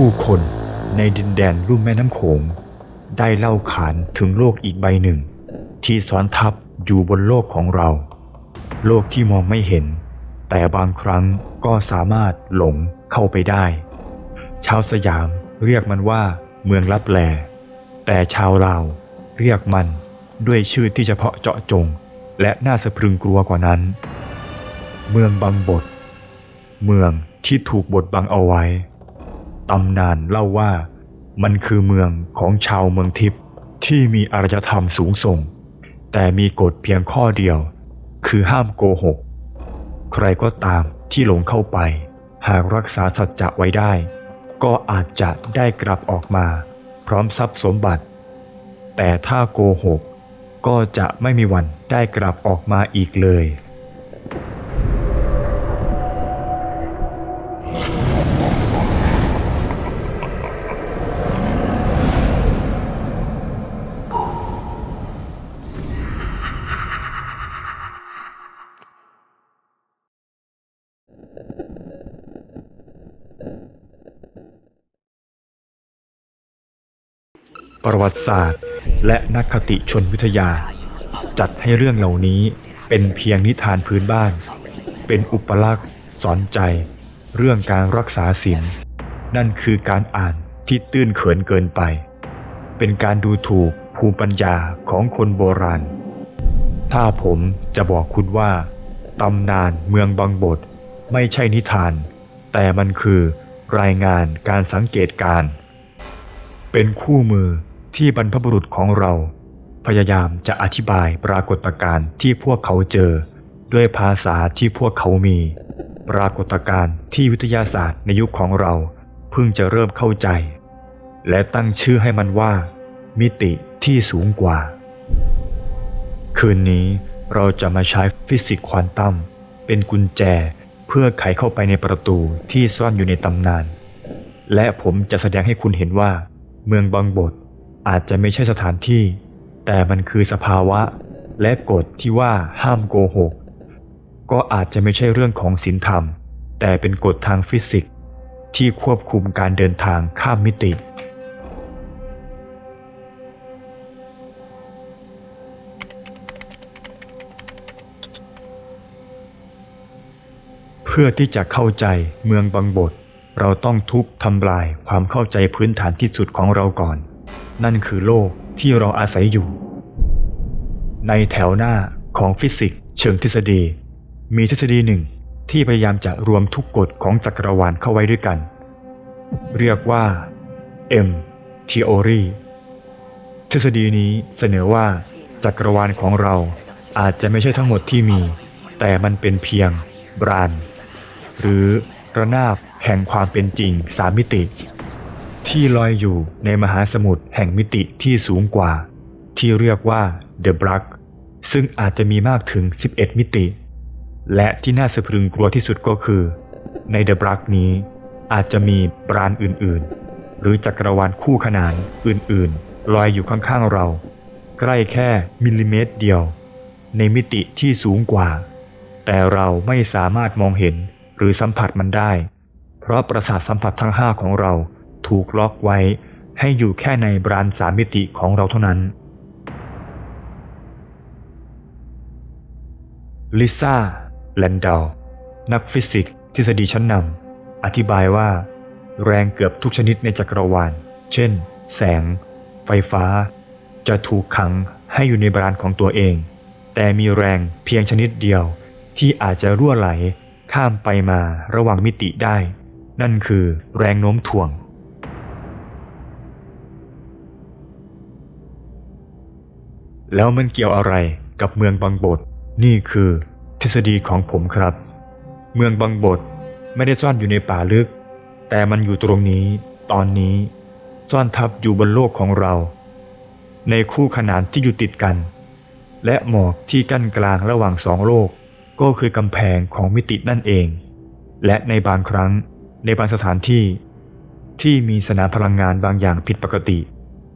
ผู้คนในดินแดนลุ่มแม่น้ำโขง ได้เล่าขานถึงโลกอีกใบหนึ่ง ที่ซ้อนทับอยู่บนโลกของเรา โลกที่มองไม่เห็น แต่บางครั้งก็สามารถหลงเข้าไปได้ ชาวสยามเรียกมันว่าเมืองลับแล แต่ชาวลาวเรียกมันด้วยชื่อที่เฉพาะเจาะจง และน่าสะพรึงกลัวกว่านั้น เมืองบังบดเมืองที่ถูกบดบังเอาไว้ ตำนานเล่าว่ามันคือเมืองของชาวเมืองทิพย์ที่มีอารยธรรมสูงส่ง แต่มีกฎเพียงข้อเดียว คือห้ามโกหก ใครก็ตามที่หลงเข้าไป หากรักษาสัจจะไว้ได้ ก็อาจจะได้กลับออกมา พร้อมทรัพย์สมบัติ แต่ถ้าโกหก ก็จะไม่มีวันได้กลับออกมาอีกเลย ประวัติศาสตร์ และนักคติชนวิทยา จัดให้เรื่องเหล่านี้เป็นเพียงนิทานพื้นบ้าน เป็นอุปลักษณ์สอนใจ เรื่องการรักษาศีลนั่นคือการอ่านที่ตื้นเขินเกินไป เป็นการดูถูกภูมิปัญญาของคนโบราณ ถ้าผมจะบอกคุณว่าตำนานเมืองบางบทไม่ใช่นิทาน แต่มันคือรายงานการสังเกตการ เป็นคู่มือ ที่บรรพบุรุษของเรา พยายามจะอธิบายปรากฏการณ์ที่พวกเขาเจอ ด้วยภาษาที่พวกเขามี ปรากฏการณ์ที่วิทยาศาสตร์ในยุคของเราเพิ่งจะเริ่มเข้าใจ และตั้งชื่อให้มันว่า มิติที่สูงกว่า คืนนี้เราจะมาใช้ฟิสิกส์ควอนตัมเป็นกุญแจเพื่อไขเข้าไปในประตูที่ซ่อนอยู่ในตำนาน และผมจะแสดงให้คุณเห็นว่า เมืองบางบท อาจจะไม่ใช่สถานที่ แต่มันคือสภาวะและกฎที่ว่าห้ามโกหก ก็อาจจะไม่ใช่เรื่องของศีลธรรม แต่เป็นกฎทางฟิสิกส์ที่ควบคุมการเดินทางข้ามมิติ เพื่อที่จะเข้าใจเมืองบางบท เราต้องทุบทำลายความเข้าใจพื้นฐานที่สุดของเราก่อน นั่นคือโลกที่เราอาศัยอยู่ ในแถวหน้าของฟิสิกส์เชิงทฤษฎี มีทฤษฎีหนึ่งที่พยายามจะรวมทุกกฎของจักรวาลเข้าไว้ด้วยกัน เรียกว่า M Theory ทฤษฎีนี้เสนอว่าจักรวาลของเราอาจจะไม่ใช่ทั้งหมดที่มี แต่มันเป็นเพียงบราน หรือระนาบแห่งความเป็นจริงสามมิติ ที่ลอยอยู่ในมหาสมุทรแห่งมิติที่สูงกว่า ที่เรียกว่า The Black ซึ่งอาจจะมีมากถึง 11 มิติ และที่น่าสะพรึงกลัวที่สุดก็คือ ใน The Black นี้อาจจะมีบรานอื่นๆ หรือจักรวาลคู่ขนานอื่นๆ ลอยอยู่ข้างๆเรา ใกล้แค่มิลลิเมตรเดียว ในมิติที่สูงกว่า แต่เราไม่สามารถมองเห็นหรือสัมผัสมันได้ เพราะประสาทสัมผัสทั้งห้าของเรา ถูกล็อกไว้ ให้อยู่แค่ในบรานสามมิติของเราเท่านั้น ลิซ่าแลนดอลนักฟิสิกส์ทฤษฎีชั้นนำอธิบายว่า แรงเกือบทุกชนิดในจักรวาล เช่น แสง ไฟฟ้า จะถูกขังให้อยู่ในบรานของตัวเอง แต่มีแรงเพียงชนิดเดียวที่อาจจะรั่วไหลข้ามไปมาระหว่างมิติได้ นั่นคือแรงโน้มถ่วง แล้วมันเกี่ยวอะไรกับเมืองบางบท นี่คือทฤษฎีของผมครับ เมืองบางบทไม่ได้ซ่อนอยู่ในป่าลึก แต่มันอยู่ตรงนี้ ตอนนี้ ซ่อนทับอยู่บนโลกของเรา ในคู่ขนานที่อยู่ติดกัน และหมอกที่กั้นกลางระหว่างสองโลก ก็คือกำแพงของมิตินั่นเอง และในบางครั้งในบางสถานที่ ที่มีสนามพลังงานบางอย่างผิดปกติ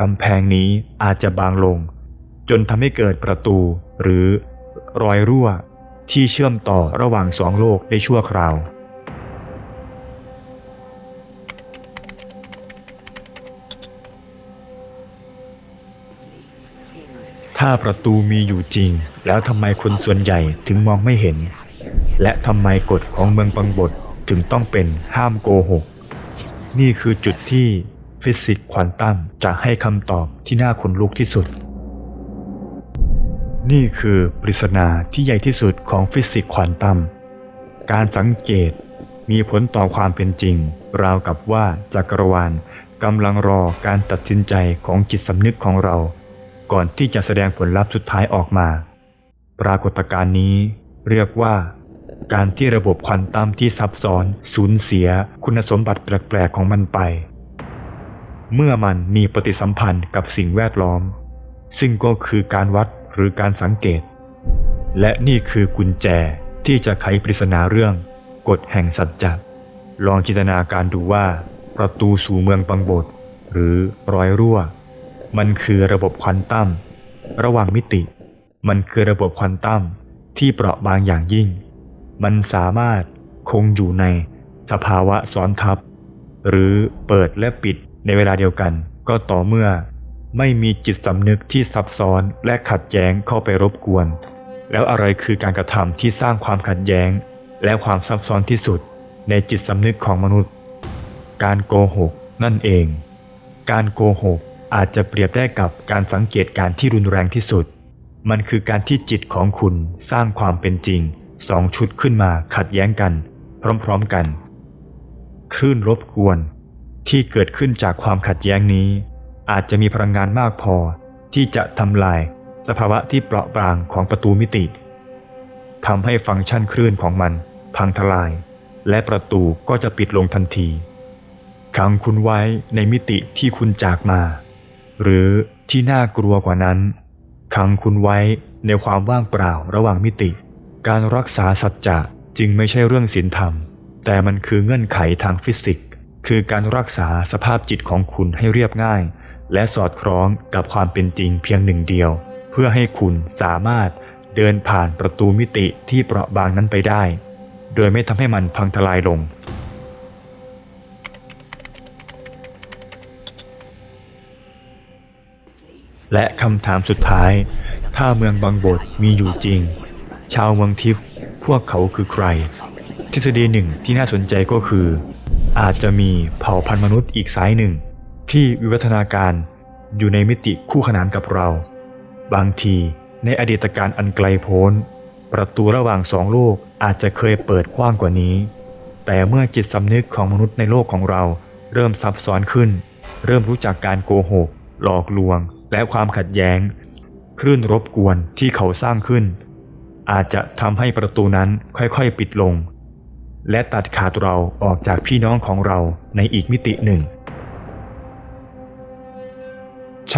กำแพงนี้อาจจะบางลง จนทำให้เกิดประตูหรือรอยรั่วที่เชื่อมต่อระหว่างสองโลกได้ชั่วคราว ถ้าประตูมีอยู่จริง แล้วทำไมคนส่วนใหญ่ถึงมองไม่เห็น และทำไมกฎของเมืองบังบดถึงต้องเป็นห้ามโกหก นี่คือจุดที่ฟิสิกส์ควอนตัมจะให้คำตอบที่น่าขนลุกที่สุด นี่คือปริศนาที่ใหญ่ที่สุดของฟิสิกส์ควอนตัม การสังเกตมีผลต่อความเป็นจริง ราวกับว่าจักรวาลกำลังรอการตัดสินใจของจิตสำนึกของเรา ก่อนที่จะแสดงผลลัพธ์สุดท้ายออกมา ปรากฏการณ์นี้เรียกว่า การที่ระบบควอนตัมที่ซับซ้อน สูญเสียคุณสมบัติแปลกๆของมันไป เมื่อมันมีปฏิสัมพันธ์กับสิ่งแวดล้อม ซึ่งก็คือการวัด หรือการสังเกต และนี่คือกุญแจที่จะไขปริศนาเรื่องกฎแห่งสัจจะลองจินตนาการดูว่า ประตูสู่เมืองบังบดหรือรอยรั่ว มันคือระบบควอนตัมระหว่างมิติ มันคือระบบควอนตัมที่เปราะบางอย่างยิ่ง มันสามารถคงอยู่ในสภาวะซ้อนทับ หรือเปิดและปิดในเวลาเดียวกัน ก็ต่อเมื่อ ไม่มีจิตสำนึกที่ซับซ้อนและขัดแย้งเข้าไปรบกวน แล้วอะไรคือการกระทำที่สร้างความขัดแย้ง และความซับซ้อนที่สุดในจิตสำนึกของมนุษย์ การโกหกนั่นเอง การโกหกอาจจะเปรียบได้กับการสังเกตการที่รุนแรงที่สุด มันคือการที่จิตของคุณสร้างความเป็นจริงสองชุดขึ้นมาขัดแย้งกัน พร้อมๆกัน คลื่นรบกวนที่เกิดขึ้นจากความขัดแย้งนี้ อาจจะมีพลังงานมากพอที่จะทำลายสภาวะที่เปราะบางของประตูมิติทำให้ฟังก์ชันคลื่นของมัน พังทลาย และประตูก็จะปิดลงทันทีขังคุณไว้ในมิติที่คุณจากมา หรือที่น่ากลัวกว่านั้น ขังคุณไว้ในความว่างเปล่าระหว่างมิติ การรักษาสัจจะจึงไม่ใช่เรื่องศีลธรรม แต่มันคือเงื่อนไขทางฟิสิกส์ คือการรักษาสภาพจิตของคุณให้เรียบง่าย และสอดคล้องกับความเป็นจริงเพียงหนึ่งเดียว เพื่อให้คุณสามารถเดินผ่านประตูมิติที่เปราะบางนั้นไปได้ โดยไม่ทำให้มันพังทลายลง และคำถามสุดท้าย ถ้าเมืองบางบทมีอยู่จริง ชาวเมืองทิพย์พวกเขาคือใคร ทฤษฎีหนึ่งที่น่าสนใจก็คือ อาจจะมีเผ่าพันธุ์มนุษย์อีกสายหนึ่ง ที่วิวัฒนาการอยู่ในมิติคู่ขนานกับเรา บางทีในอดีตการอันไกลโพ้น ประตูระหว่างสองโลกอาจจะเคยเปิดกว้างกว่านี้ แต่เมื่อจิตสำนึกของมนุษย์ในโลกของเราเริ่มซับซ้อนขึ้น เริ่มรู้จักการโกหก หลอกลวง และความขัดแย้ง คลื่นรบกวนที่เขาสร้างขึ้น อาจจะทำให้ประตูนั้นค่อยๆปิดลง และตัดขาดเราออกจากพี่น้องของเราในอีกมิติหนึ่ง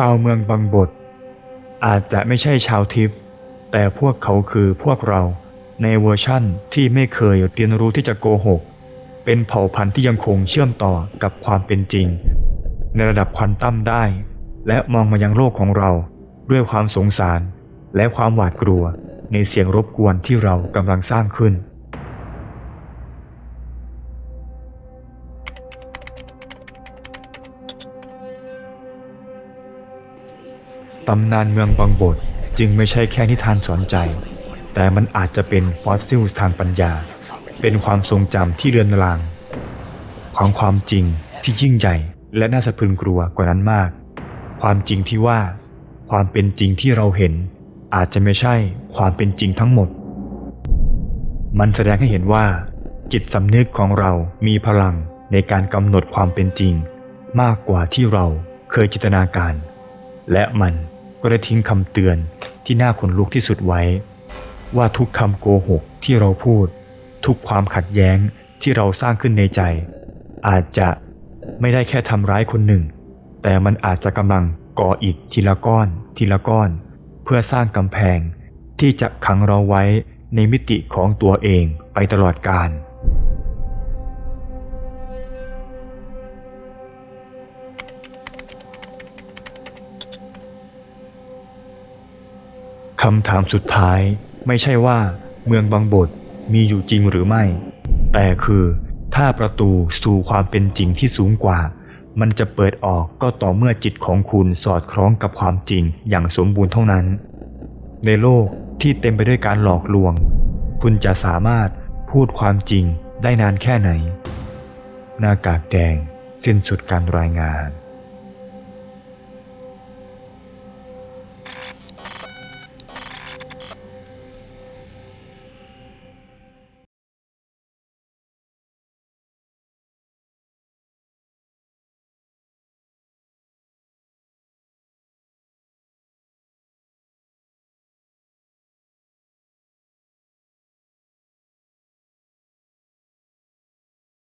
ชาวเมืองบางบท อาจจะไม่ใช่ชาวทิพย์แต่พวกเขาคือพวกเราในเวอร์ชั่นที่ไม่เคยเรียนรู้ที่จะโกหก เป็นเผ่าพันธุ์ที่ยังคงเชื่อมต่อกับความเป็นจริง ในระดับควอนตัมได้ และมองมายังโลกของเราด้วยความสงสารและความหวาดกลัวในเสียงรบกวนที่เรากำลังสร้างขึ้น ตำนานเมืองบางบทจึงไม่ใช่แค่นิทานสอนใจ แต่มันอาจจะเป็นฟอสซิลทางปัญญา เป็นความทรงจำที่เรือนราง ของความจริงที่ยิ่งใหญ่ และน่าสะพรึงกลัวกว่านั้นมาก ความจริงที่ว่า ความเป็นจริงที่เราเห็น อาจจะไม่ใช่ความเป็นจริงทั้งหมด มันแสดงให้เห็นว่า จิตสำนึกของเรามีพลังในการกำหนดความเป็นจริง มากกว่าที่เราเคยจินตนาการ และมัน ก็ได้ทิ้งคำเตือนที่น่าขนลุกที่สุดไว้ ว่าทุกคำโกหกที่เราพูด ทุกความขัดแย้งที่เราสร้างขึ้นในใจ อาจจะไม่ได้แค่ทำร้ายคนหนึ่ง แต่มันอาจจะกำลังก่ออีกทีละก้อน ทีละก้อน เพื่อสร้างกำแพง ที่จะขังเราไว้ในมิติของตัวเองไปตลอดกาล คำถามสุดท้ายไม่ใช่ว่าเมืองบางบทมีอยู่จริงหรือไม่ แต่คือถ้าประตูสู่ความเป็นจริงที่สูงกว่า มันจะเปิดออกก็ต่อเมื่อจิตของคุณสอดคล้องกับความจริงอย่างสมบูรณ์เท่านั้น ในโลกที่เต็มไปด้วยการหลอกลวง คุณจะสามารถพูดความจริงได้นานแค่ไหน หน้ากากแดงสิ้นสุดการรายงาน